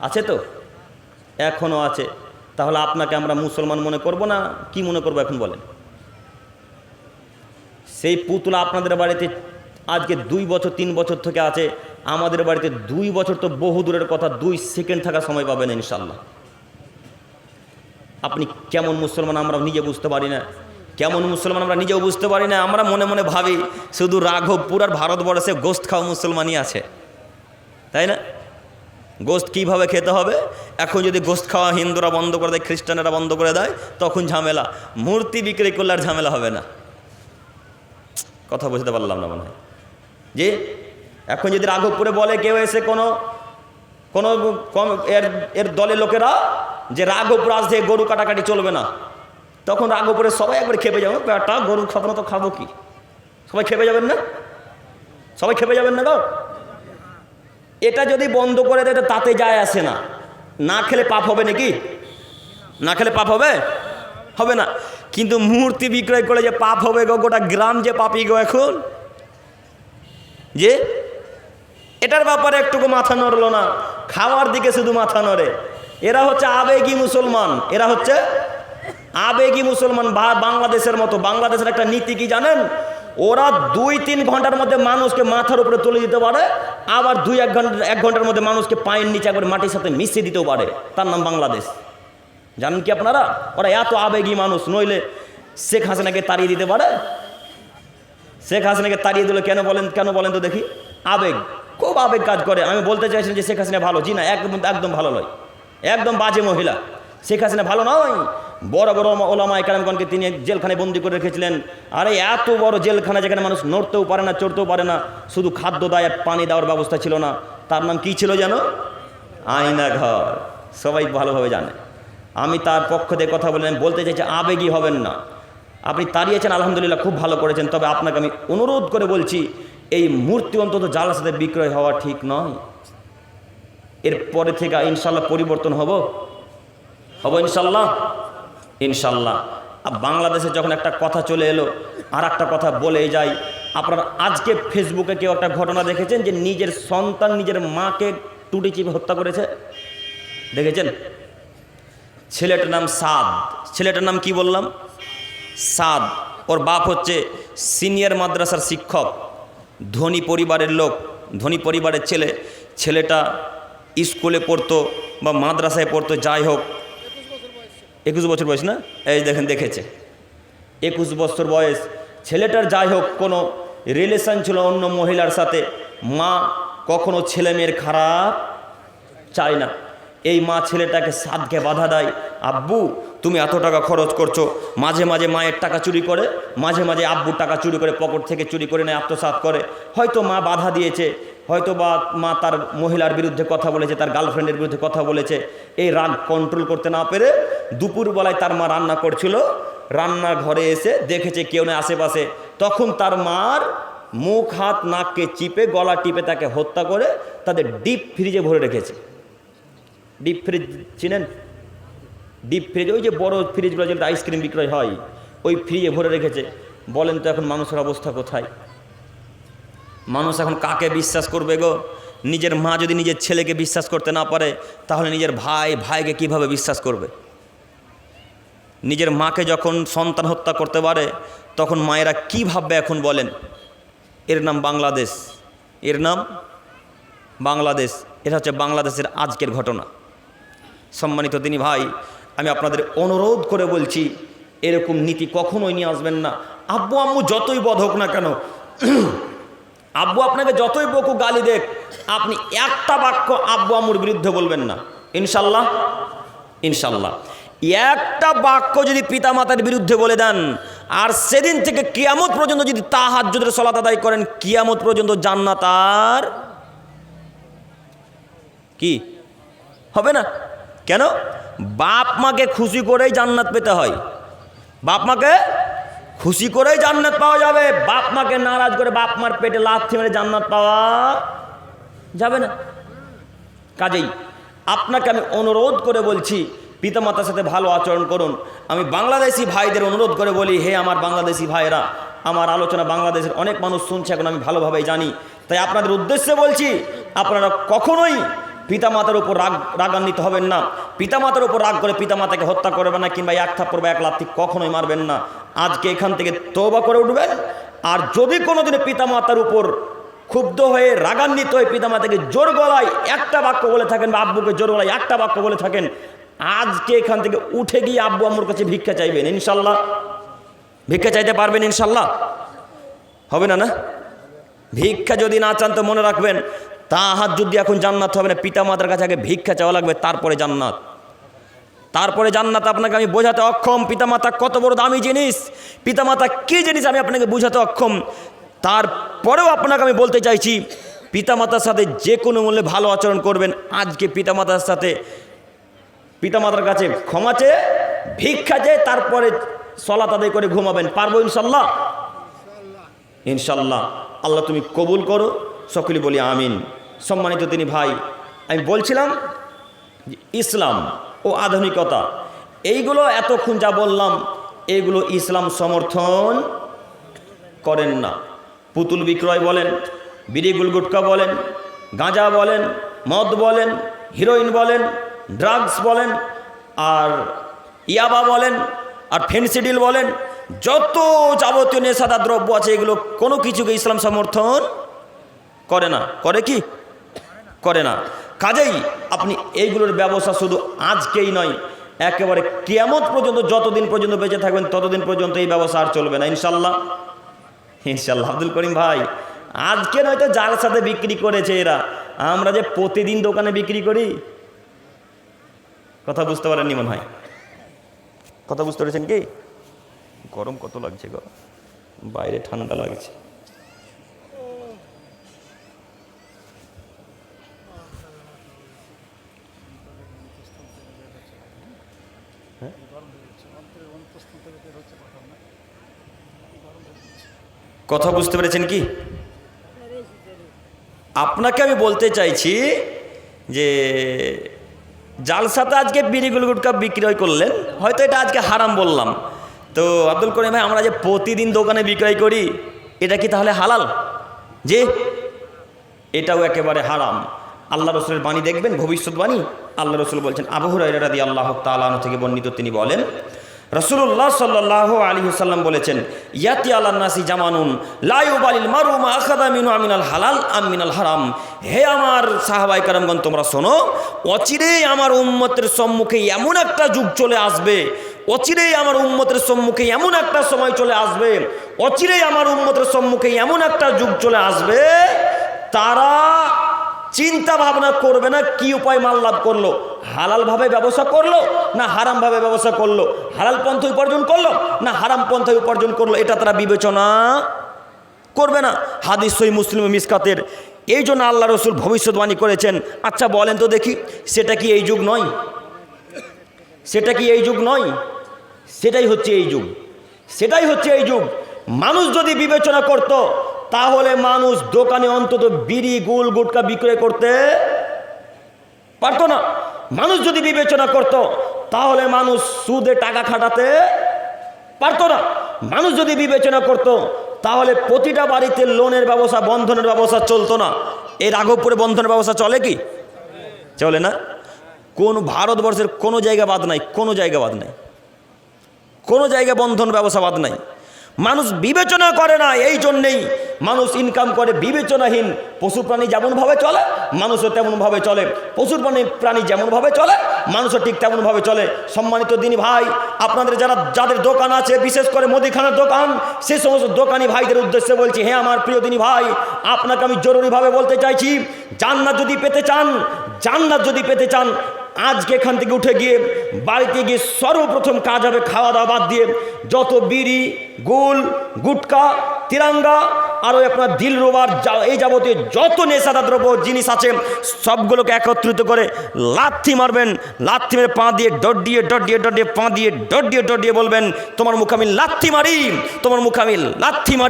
আছে তো? এখনও আছে। তাহলে আপনাকে আমরা মুসলমান মনে করব না? কি মনে করব এখন বলেন? সেই পুতুলা আপনাদের বাড়িতে আজকে দুই বছর, তিন বছর থেকে আছে। আমাদের বাড়িতে দুই বছর তো বহু দূরের কথা, দুই সেকেন্ড থাকার সময় পাবেন ইনশাল্লাহ আপনি কেমন মুসলমান আমরা নিজে বুঝতে পারি না। কেমন মুসলমান আমরা নিজেও বুঝতে পারি না। আমরা মনে মনে ভাবি, শুধু রাঘবপুর আর ভারতবর্ষে গোস্ত খাওয়া মুসলমানই আছে। তাই না? গোস্ত কীভাবে খেতে হবে? এখন যদি গোস্ত খাওয়া হিন্দুরা বন্ধ করে দেয়, খ্রিস্টানেরা বন্ধ করে দেয়, তখন ঝামেলা। মূর্তি বিক্রি করলে আর ঝামেলা হবে না। কথা বুঝতে পারলাম না মনে হয়। যে এখন যদি রাঘবপুরে বলে কেউ এসে কোনো কোনো কম- এর এর দলের লোকেরা যে রাঘবপুর থেকে গরু কাটাকাটি চলবে না, তখন রাঘবপুরে সবাই একবার খেপে যাবে। পেটা গরু খাব তো খাব কি? সবাই খেপে যাবেন না? সবাই খেপে যাবেন না গো? এটা যদি বন্ধ করে দেয় তাতে যায় আসে না। না খেলে পাপ হবে নাকি? না খেলে পাপ হবে? হবে না। কিন্তু মূর্তি বিক্রয় করে যে পাপ হবে গো, গোটা গ্রাম যে পাপি গো এখন? যে? এটার ব্যাপারে একটুকু মাথা নড়লো না। খাওয়ার দিকে শুধু মাথা নড়ে। এরা হচ্ছে আবেগী মুসলমান। এরা হচ্ছে আবেগী মুসলমান। বা বাংলাদেশের মতো। বাংলাদেশের একটা নীতি কি জানেন? ওরা দুই তিন ঘণ্টার মধ্যে মানুষকে মাথার উপরে তুলে দিতে পারে। আবার দুই, এক ঘণ্টা, এক ঘণ্টার মধ্যে মানুষকে পায়ের নিচে একবার মাটির সাথে মিশিয়ে দিতেও পারে। তার নাম বাংলাদেশ। জানেন কি আপনারা? ওরা এত আবেগী মানুষ, নইলে শেখ হাসিনাকে তাড়িয়ে দিতে পারে? শেখ হাসিনাকে তাড়িয়ে দিল কেন বলেন কেন বলেন তো দেখি? আবেগ, খুব আবেগ কাজ করে। আমি বলতে চাইছেন যে শেখ হাসিনা ভালো। জি না, একদম একদম ভালো নয়। একদম বাজে মহিলা। শেখ হাসিনা ভালো নয়। বড় বড় ওলামা কালামগণকে তিনি জেলখানায় বন্দি করে রেখেছিলেন। আরে এত বড় জেলখানা যেখানে মানুষ নড়তেও পারে না, চড়তেও পারে না, শুধু খাদ্য দেয় পানি দেওয়ার ব্যবস্থা ছিল না। তার নাম কি ছিল যেন? আয়না ঘর সবাই ভালোভাবে জানে। আমি তার পক্ষ থেকে কথা বললেন বলতে চাইছি, আবেগী হবেন না। আপনি তাড়িয়েছেন, আলহামদুলিল্লাহ, খুব ভালো করেছেন। তবে আপনাকে আমি অনুরোধ করে বলছি, এই মূর্তি অন্তত জালার সাথে বিক্রয় হওয়া ঠিক নয়। এরপরে থেকে ইনশাল্লাহ পরিবর্তন হব। হব ইনশাল্লাহ ইনশাল্লাহ। বাংলাদেশে যখন একটা কথা চলে এলো আর একটা কথা বলে যায় আপনারা আজকে ফেসবুকে কেউ একটা ঘটনা দেখেছেন যে নিজের সন্তান নিজের মাকে টুটি চিপে হত্যা করেছে? দেখেছেন? ছেলেটার নাম সাদ। ছেলেটার নাম কি বললাম? সাদ। ওর বাপ হচ্ছে সিনিয়র মাদ্রাসার শিক্ষক, ধনী পরিবারের লোক, ধনী পরিবারের ছেলে। ছেলেটা স্কুলে পড়তো বা মাদ্রাসায় পড়তো, যাই হোক একুশ বছর বয়স না? এই দেখেন, দেখেছে। একুশ বছর বয়স। ছেলেটার যাই হোক, কোনো রিলেশন ছিল অন্য মহিলার সাথে। মা কখনো ছেলে মেয়ের খারাপ চায় না। এই মা ছেলেটাকে সাদকে বাধা দেয়। আব্বু, তুমি এত টাকা খরচ করছ। মাঝে মাঝে মায়ের টাকা চুরি করে, মাঝে মাঝে আব্বুর টাকা চুরি করে পকেট থেকে চুরি করে নেয়, আত্মসাৎ করে। হয়তো মা বাধা দিয়েছে, হয়তো বা মা তার মহিলার বিরুদ্ধে কথা বলেছে, তার গার্লফ্রেন্ডের বিরুদ্ধে কথা বলেছে। এই রাগ কন্ট্রোল করতে না পেরে দুপুরবেলায় তার মা রান্না করছিল। রান্নার ঘরে এসে দেখেছে কেউ না আশেপাশে। তখন তার মার মুখ, হাত, নাককে চিপে, গলা টিপে তাকে হত্যা করে তাদের ডিপ ফ্রিজে ভরে রেখেছে। ডিপ ফ্রিজ চিনেন? ডিপ ফ্রিজ ওই যে বড় ফ্রিজগুলো যেটা আইসক্রিম বিক্রয় হয়, ওই ফ্রিজে ভরে রেখেছে। বলেন তো এখন মানুষের অবস্থা কোথায়? মানুষ এখন কাকে বিশ্বাস করবে গো? নিজের মা যদি নিজের ছেলেকে বিশ্বাস করতে না পারে, তাহলে নিজের ভাই, ভাইকে কীভাবে বিশ্বাস করবে? নিজের মাকে যখন সন্তান হত্যা করতে পারে, তখন মায়েরা কি ভাববে এখন বলেন? এর নাম বাংলাদেশ। এর নাম বাংলাদেশ। এটা হচ্ছে বাংলাদেশের আজকের ঘটনা। সম্মানিত তিনি ভাই, আমি আপনাদের অনুরোধ করে বলছি, এরকম নীতি কখনোই নিয়ে আসবেন না। আব্বু আম্মু যতই বধ হোক না কেন, আব্বু আপনাকে যতই বকু গালি দেখ আপনি একটা বাক্য আব্বু আম্মুর বিরুদ্ধে বলবেন না। ইনশাল্লাহ ইনশাল্লাহ। একটা বাক্য যদি পিতামাতার বিরুদ্ধে বলে দেন, আর সেদিন থেকে কিয়ামত পর্যন্ত যদি তা হাত যদি সলাত আদায় করেন, কিয়ামত পর্যন্ত জান্নাত আর কি? হবে না? কেন? বাপ মাকে খুশি করেই জান্নাত পেতে হয়। বাপ মাকে খুশি করেই জান্নাত পাওয়া যাবে। বাপ মাকে নারাজ করে বাপ মার পেটে লাথি মেরে জান্নাত পাওয়া যাবে না। কাজেই আপনাকে আমি অনুরোধ করে বলছি, পিতামাতার সাথে ভালো আচরণ করুন। আমি বাংলাদেশি ভাইদের অনুরোধ করে বলি, হে আমার বাংলাদেশি ভাইরা আমার আলোচনা বাংলাদেশের অনেক মানুষ শুনছে, এখন আমি ভালোভাবেই জানি। তাই আপনাদের উদ্দেশ্যে বলছি, আপনারা কখনোই পিতামাতার উপর রাগ, রাগান্বিত হবেন না। পিতামাতার উপর রাগ করে পিতামাতাকে হত্যা করবেন না কিংবা এক থাপ্পড় বা এক লাত্তি কখনোই মারবেন না। আজকে এখান থেকে তৌবা করে উঠবেন। আর যদি কোনোদিন পিতামাতার উপর ক্ষুব্ধ হয়ে, রাগান্বিত হয়ে পিতামাতাকে জোর গলায় একটা বাক্য বলে থাকেন বা আব্বুকে জোর গলায় একটা বাক্য বলে থাকেন, আজকে এখান থেকে উঠে গিয়ে আব্বু আম্মুর কাছে ভিক্ষা চাইবেন, ইনশাল্লাহ। ভিক্ষা চাইতে পারবেন, ইনশাল্লাহ। হবে না না? ভিক্ষা যদি না চান তো মনে রাখবেন তা হাত যদি এখন জান্নাত হবে না। পিতা মাতার কাছে আগে ভিক্ষা চাওয়া লাগবে, তারপরে জান্নাত। তারপরে জান্নাত আপনাকে আমি বোঝাতে অক্ষম। পিতামাতা কত বড় দামি জিনিস। পিতামাতা কী জিনিস আমি আপনাকে বোঝাতে অক্ষম। তারপরেও আপনাকে আমি বলতে চাইছি, পিতামাতার সাথে যে কোনো মূল্যে ভালো আচরণ করবেন। আজকে পিতামাতার সাথে, পিতামাতার কাছে ক্ষমা চেয়ে, ভিক্ষা চেয়ে, তারপরে সলাত তাদের করে ঘুমাবেন। পারব ইনশাল্লাহ? ইনশাল্লাহ। আল্লাহ তুমি কবুল করো। সকলে বলি আমিন। সম্মানিত তিনি ভাই, আমি বলছিলাম ইসলাম ও আধুনিকতা, এইগুলো এতক্ষণ যা বললাম এইগুলো ইসলাম সমর্থন করেন না। পুতুল বিক্রয় বলেন, বিড়ি গুটকা বলেন, গাঁজা বলেন, মদ বলেন, হিরোইন বলেন, ড্রাগস বলেন, আর ইয়াবা বলেন, আর ফেন্সিডিল বলেন, যত যাবতীয় নেশাদার দ্রব্য আছে, এগুলো কোনো কিছুকে ইসলাম সমর্থন করে না। করে কি? করে না। কাজেই আপনি এইগুলোর ব্যবসা শুধু আজকেই নয়, একেবারে কিয়ামত পর্যন্ত যতদিন পর্যন্ত বেঁচে থাকবেন, ততদিন পর্যন্ত এই ব্যবসা আর চলবে না ইনশাল্লাহ ইনশাল্লাহ আব্দুল করিম ভাই, আজকে নয়তো যার সাথে বিক্রি করেছে এরা, আমরা যে প্রতিদিন দোকানে বিক্রি করি, কথা বুঝতে পারেননি মনে হয়। কথা বুঝতে পেরেছেন কি? গরম কত লাগছে গো? বাইরে ঠান্ডা লাগছে। কথা বুঝতে পেরেছেন কি? আপনাকে আমি বলতে চাইছি যে, জালসাতে আজকে বিড়ি গুলগুটকা বিক্রয় করলেন, হয়তো এটা আজকে হারাম বললাম। তো আব্দুল করিম ভাই, আমরা যে প্রতিদিন দোকানে বিক্রয় করি, এটা কি তাহলে হালাল? যে, এটাও একেবারে হারাম। আল্লাহ রসুলের বাণী দেখবেন ভবিষ্যৎবাণী আল্লাহ রসুল বলছেন আবহরাদি আল্লাহ তালান থেকে বর্ণিত তিনি বলেন রসুল্লাহ সাল্লাহ আলী সাল্লাম বলেছেন, ইয়াতি আল্লাহ নাসি জামানুন লাইবালিল মারুমা আখাদা মিনু আমিনাল হালাল আমিনাল হারাম। হে আমার সাহাবাই কারামগণ তোমরা শোনো, অচিরেই আমার উম্মতের সম্মুখে এমন একটা যুগ চলে আসবে, অচিরেই আমার উম্মতের সম্মুখে এমন একটা সময় চলে আসবে, অচিরেই আমার উম্মতের সম্মুখে এমন একটা যুগ চলে আসবে, তারা চিন্তা ভাবনা করবে না কি উপায় মাল লাভ করল? হালালভাবে ব্যবসা করল না হারামভাবে ব্যবসা করল? হালাল পন্থ উপার্জন করল না হারাম পন্থায় উপার্জন করল? এটা তারা বিবেচনা করবে না। হাদিস সই মুসলিম মিসকাতের। এই জন্য আল্লাহ রসুল ভবিষ্যৎবাণী করেছেন। আচ্ছা বলেন তো দেখি, সেটা কি এই যুগ নয়? সেটা কি এই যুগ নয়? সেটাই হচ্ছে এই যুগ। সেটাই হচ্ছে এই যুগ। মানুষ যদি বিবেচনা করত তাহলে মানুষ দোকানে অন্তত বিড়ি গুল গুটকা বিক্রয় করতে পারতো না। মানুষ যদি বিবেচনা করত, তাহলে মানুষ সুদে টাকা খাটাতে পারতো না। মানুষ যদি বিবেচনা করত, তাহলে প্রতিটা বাড়িতে লোনের ব্যবস্থা বন্ধনের ব্যবস্থা চলতো না। এই রাঘবপুরে বন্ধনের ব্যবস্থা চলে কি? চলে না? কোন ভারতবর্ষের কোনো জায়গা বাদ নাই, কোনো জায়গা বাদ নাই। কোনো জায়গায় বন্ধন ব্যবস্থা বাদ নাই। মানুষ বিবেচনা করে না, এই জন্যেই মানুষ ইনকাম করে বিবেচনাহীন। পশু প্রাণী যেমনভাবে চলে, মানুষও তেমনভাবে চলে। পশু প্রাণী প্রাণী যেমনভাবে চলে, মানুষও ঠিক তেমনভাবে চলে। সম্মানিত দিনী ভাই, আপনাদের যারা যাদের দোকান আছে, বিশেষ করে মুদিখানার দোকান, সে সমস্ত দোকানি ভাইদের উদ্দেশ্যে বলছি হ্যাঁ আমার প্রিয় দিনী ভাই, আপনাকে আমি জরুরিভাবে বলতে চাইছি, জান্নাত যদি পেতে চান, জান্নাত যদি পেতে চান আজকে এখান থেকে উঠে গিয়ে বাড়িতে গিয়ে সর্বপ্রথম কাজ হবে খাওয়া দাওয়া বাদ দিয়ে যত বিড়ি, গুল, গুটকা, তিরাঙ্গা, আর ওই আপনার দিল রোবার এই যাবতীয় যত নেশাদার দ্রব্য, জিনিস আছে, সবগুলোকে একত্রিত করে লাথি মারবেন, লাথি মেরে পা দিয়ে দিয়ে ডট দিয়ে পা দিয়ে ডট দিয়ে বলবেন, তোমার মুখে আমি লাথি মারি, তোমার মুখে আমি লাথি মারি।